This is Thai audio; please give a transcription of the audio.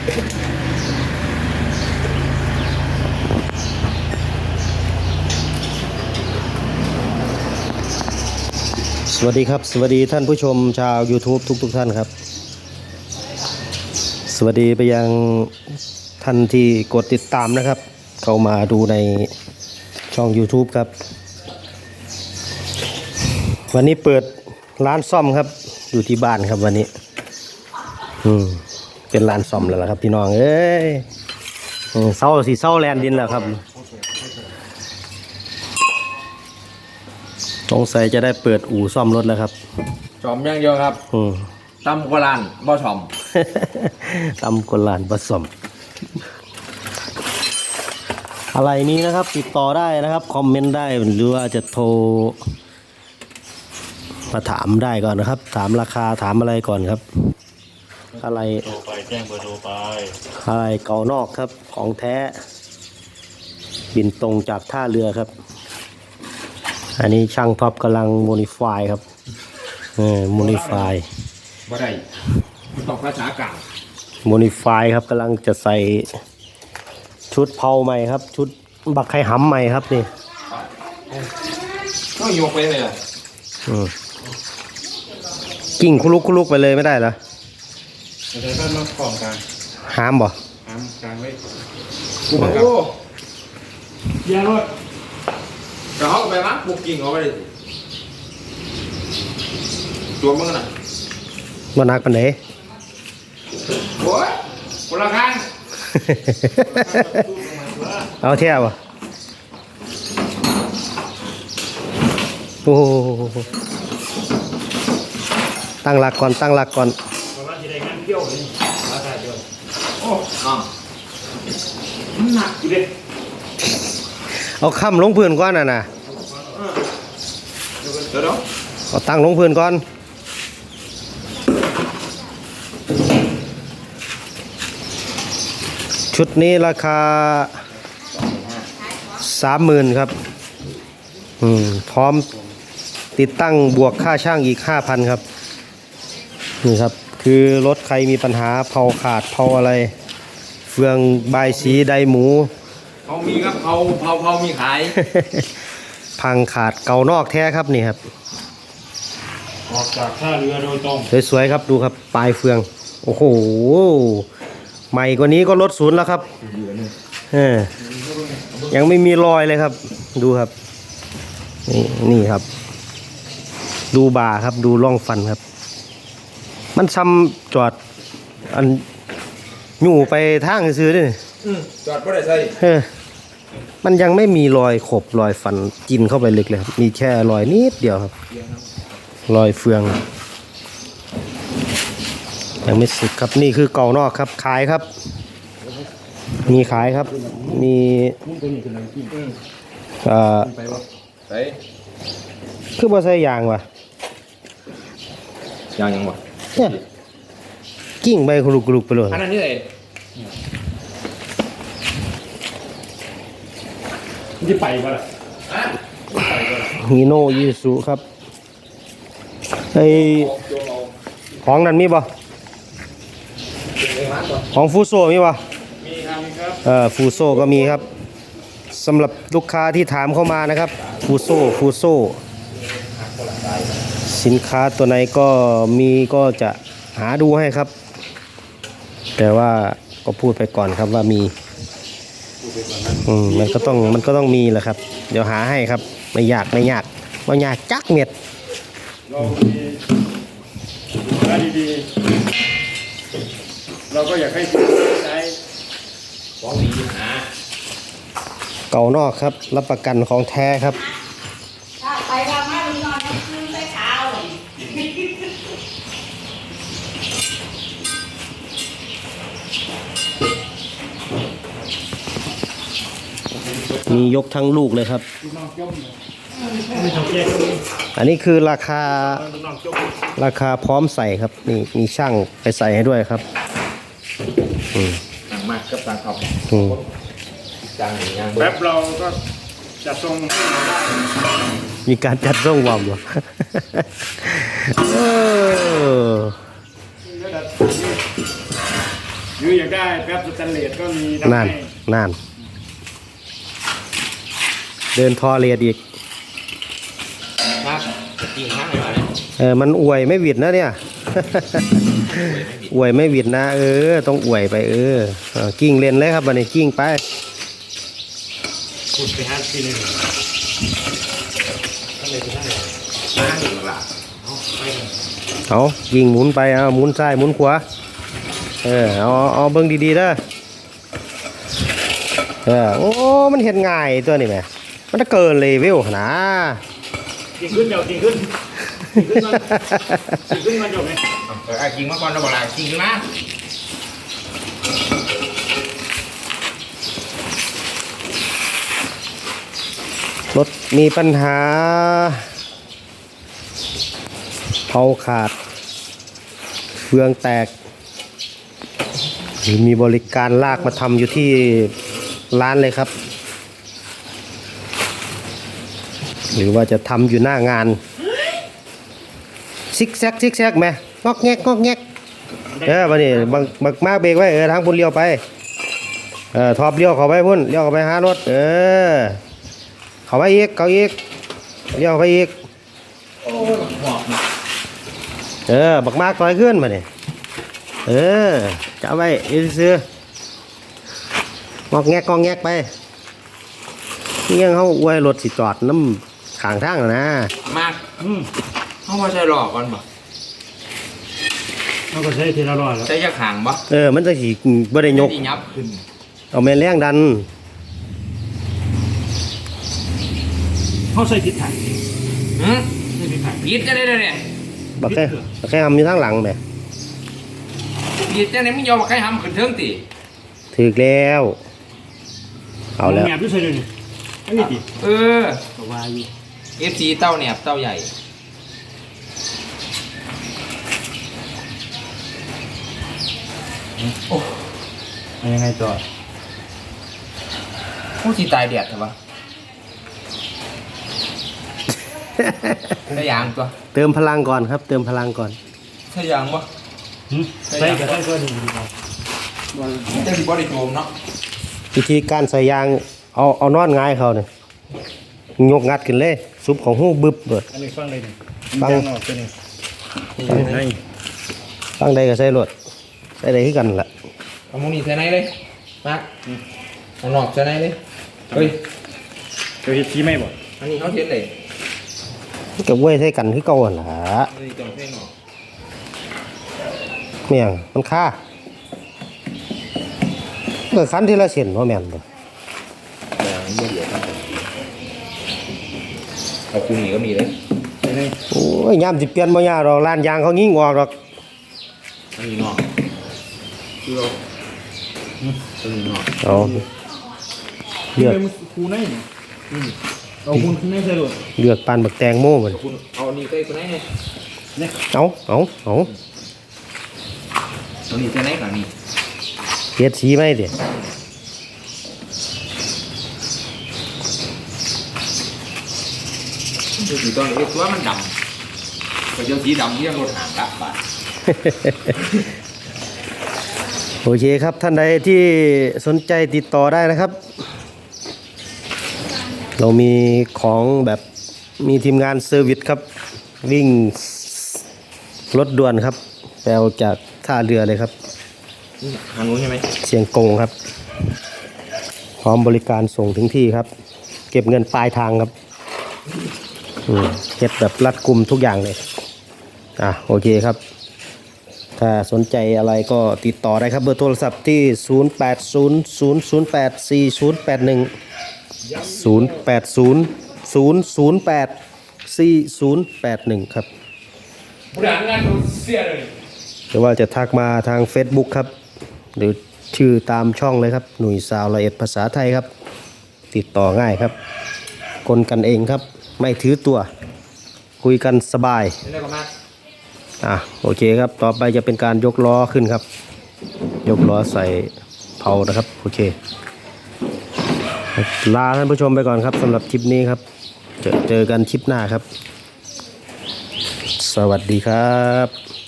สวัสดีครับ สวัสดีท่านผู้ชมชาว YouTube ทุกๆทท่านครับ สวัสดีไปยังท่านที่กดติดตามนะครับ เข้ามาดูในช่อง YouTube ครับ วันนี้เปิดร้านซ่อมครับ อยู่ที่บ้านครับวันนี้ อืม เป็นร้านซ่อมแล้วล่ะครับ พี่น้องเอ้ยอืมเศร้าสีเศร้าแลนดินแล้วครับสงสัยจะได้เปิดอู่ซ่อมรถแล้วครับชอมอย่างเดียวครับอืมตำโบราณบ่ชอมตำกลลานผสมอะไรนี้นะครับ ติดต่อได้นะครับ คอมเมนต์ได้หรือว่าจะโทรมาถามได้ก่อนนะครับ ถามราคาถามอะไรก่อนครับ อะไรโทรไปแจ้งเบอร์โทรไปอะไรเก่านอกครับ ของแท้ บินตรงจากท่าเรือครับ อันนี้ช่างท็อปกำลังโมดิฟายครับเออโมดิฟายบ่ได้มันต้องภาษากลางโมดิฟายครับกำลังจะใส่ชุดเผาใหม่ครับ ชุดบักไข่หำใหม่ครับนี่ต้องยกไปเลยอะอืมกิ่งคุลุกคุลุกไปเลยไม่ได้เหรอ เดี๋ยวก็มาของกลางหามบ่ห้ามกลางไว้กูบอกโอ้เยี่ยรถเดี๋ยวเขาก็ไปมักปลูกกิ่งเอาไปเลยตัวมึงน่ะมานักปันไหนโอ้ยคนละข้างเอาเที่ยวบ่โอ้โหตั้งหลักก่อนตั้งหลักก่อน เพราะว่าที่ได้งานเที่ยวนี่ราคาเดียวโอ้อะมันหนักอยู่เด็เอาค้ำลงพื้นก่อนน่ะนะเดี๋ยวเดี๋ยวเอาตั้งลงพื้นก่อนชุดนี้ราคาสามหมื่นครับอืมพร้อมติดตั้งบวกค่าช่างอีกห้าพันครับ นี่ครับ คือรถใครมีปัญหาเผาขาดเผาอะไร เฟืองใบายสีไดหมู เขามีครับเผาเผาเผามีขายพังขาดเก่านอกแท้ครับนี่ครับ ออกจากท่าเรือโดยตรงสวยๆครับดูครับปลายเฟือง โอ้โหใหม่กว่านี้ก็ลดศูนย์แล้วครับเออยังไม่มีรอยเลยครับ ดูครับ นี่นี่ครับ ดูบาครับดูร่องฟันครับ มันซ้ำจอดอันอยู่ไปทางซื้อๆด้วยนี่อืมจอดบ่ได้ใส่เออมันยังไม่มีรอยขบรอยฟันกินเข้าไปลึกเลยครับมีแค่รอยนิดเดียวครับ รอยเฟือง ยังไม่สุดครับนี่คือเก่านอกครับ ขายครับ มีขายครับ มีเอ่อใส่คือบ่ใส่ยางวะยางยังวะ เนี่ยกิ้งไปกรุกกรุกไปเลยอันนั้นนี่เลยมันจะไปปะล่ะฮีโน่ยูสุครับไอของนั้นมีบ่ของฟูโซมีบ่มีครับมีครับเอ่อฟูโซก็มีครับสำหรับลูกค้าที่ถามเข้ามานะครับฟูโซฟูโซ สินค้าตัวไหนก็มีก็จะหาดูให้ครับ แต่ว่าก็พูดไปก่อนครับว่ามีอืมมันก็ต้องมันก็ต้องมีแหละครับ เดี๋ยวหาให้ครับ ไม่ยากไม่ยากว่ายากจักเม็ดเรามีดูแลดีๆเราก็อยากให้ใช้ของดีหาเก่านอกครับ รับประกันของแท้ครับ ถ้าไปทำให้มันนอนกลางคืนใช้เท้าเลย มียกทั้งลูกเลยครับไม่ต้องแยกตรงนี้อันนี้คือราคานอกจบราคาพร้อมใส่ครับ นี่มีช่างไปใส่ให้ด้วยครับอืมต่างมากกับต่างเอาอืมจางอย่างยางแป๊บเราก็จะส่งให้เราได้มีการจัดส่งวอมเหรอเออหรืออยากได้แป๊บสแตนเลสก็มีทำนั่นให้นั่น เดินทอเรียดอีกครับจริงห้างเลยเออมันอวยไม่หวิดนะเนี่ย อวยไม่หวิดนะ เออ ต้องอวยไปเออเออกิ้งเล่นเลยครับวันนี้กิ้งไปขุดไปห้าทีหนึงห้างอยู่หลักเอายิงหมุนไปเอาหมุนซ้ายหมุนขวาเออเอาเอาเบิ่งดีๆเด้อเออโอ้ มันเห็นง่ายตัวนี้แหม มันจะเกินเลเวลขนาดจริงขึ้นเดี๋ยวจริงขึ้นจริงขึ้นมาจริงขึ้นมาจบไหมเออจริงมาก่อนเราบอกละจริงขึ้นมารถมีปัญหาเผาขาดเฟืองแตกหรือมีบริการลากมาทำอยู่ที่ร้านเลยครับ หรือว่าจะทำอยู่หน้างาน ซิกแซกซิกแซกไหมงอกแงกงอกแงกเออมานี่บังบักมากเบรกไว้เออทางพุ่นเลี้ยวไปเออทอบเลี้ยวเข้าไปพุ่นเลี้ยวเข้าไปหารถเออเข้าไปอีกเข้าอีกเลี้ยวเข้าไปอีกเออบักมากถอยขึ้นมาเนี่ยเออจะไว้ยืนซื้องอกแงกงอกแงกไปนี่ยังเขาอวยรถสิจอดน้ำ ขางทางอะนะมากอืมเขาว่าใช่หลอกก่อนบ่เราก็ใช้ทีละรอดแล้วใช่ยาขางบ่เออ มันจะขี่บ่ได้ยกที่ยับขึ้นเอาแม่นแรงดันเขาใส่ทิศทางหืมใส่ทิศทางยิดจะได้เลยเนี่ยบักแค่บักแค่ทำอยู่ทางหลังแหมยิดจะได้ไม่ยอมใครทำขึ้นเทิงตีถึกแล้ว เอาแล้วแหนบด้วยใส่เลยนี่อันนี้ดิเออก็ว่าอยู่เอฟ ซีเต้าเนี่ยเต้าใหญ่เอายังไงต่อผู้ที่ตายเดียดใช่ปะได้ยางตัวเติมพลังก่อนครับ เติมพลังก่อนใช่ยางปะหืมใส่กับใส่ก็ดีดีครับจะสิบอดี้โจมเนาะวิธีการใส่ยางเอาเอานอนง่ายเขาเนี่ยยกงัดขึ้นเลย ซุปของหูบึบเบิด อันนี้ฟังเลยนี่ฟังยางออกตัวนี้ให้ฟังใดก็ใส่รถใส่ใดคือกันล่ะเอามูนี่ใส่ไหนเลยมาเอาหนอกใส่ไหนเลยเฮ้ยเดี๋ยวเฮ็ดชี้ไม่บ่อันนี้เขาเทียนเลยกับเว้ยใส่กันคือเก่าหั่นล่ะอันนี้จงเพ่งหนอกเมี่ยงมันค่าเกิดคันที่ละเส้นว่าแม่นบ่ แต่อันนี้เดี๋ยวครับ เอาคุมนี่ก็มีเลยใส่เลยโอ้ยยามสิเปลี่ยนบ่ยากดอกร้านยางเขางิ้งออกดอกอันนี้หนอกคือเราอันนี้หนอกเอาเลือกคูในนี่อืมเอาคูในใส่เลยเลือกปานบักแตงโมมันคุณเอาอันนี้ใส่คนไหนเนี่ยเนี่ยเอาเอาเอาเอานี่ใส่ไหนก่อนนี่เฮ็ดสีไหมเด้ คือสีตอนเอ้ตัวมันดำก็เจ้าสีดำที่ยังรถหางกับบาทโอเคครับท่านใดที่สนใจติดต่อได้นะครับ เรามีของแบบมีทีมงานเซอร์วิสครับ วิ่งรถด่วนครับแปลจากท่าเรือเลยครับทางนู้นใช่ไหมเชียงกงครับ พร้อมบริการส่งถึงที่ครับ เก็บเงินปลายทางครับ เก็บแบบรัดกุมทุกอย่างเลย อะโอเคครับ ถ้าสนใจอะไรก็ติดต่อได้ครับเบอร์โทรศัพท์ที่ 0 8 0 0 0 8 4 0 8 1 0 8 0 0 0 8 4 0 8 1 ครับหารงานเสียเลยหรือว่าจะทักมาทาง Facebook ครับ หรือชื่อตามช่องเลยครับ หนุ่ยสาวละเอียดภาษาไทยครับ ติดต่อง่ายครับ คนกันเองครับ ไม่ถือตัว คุยกันสบายอะโอเคครับ ต่อไปจะเป็นการยกล้อขึ้นครับ ยกล้อใส่เผานะครับ โอเค ลาท่านผู้ชมไปก่อนครับสำหรับคลิปนี้ครับ เจอเจอกันคลิปหน้าครับ สวัสดีครับ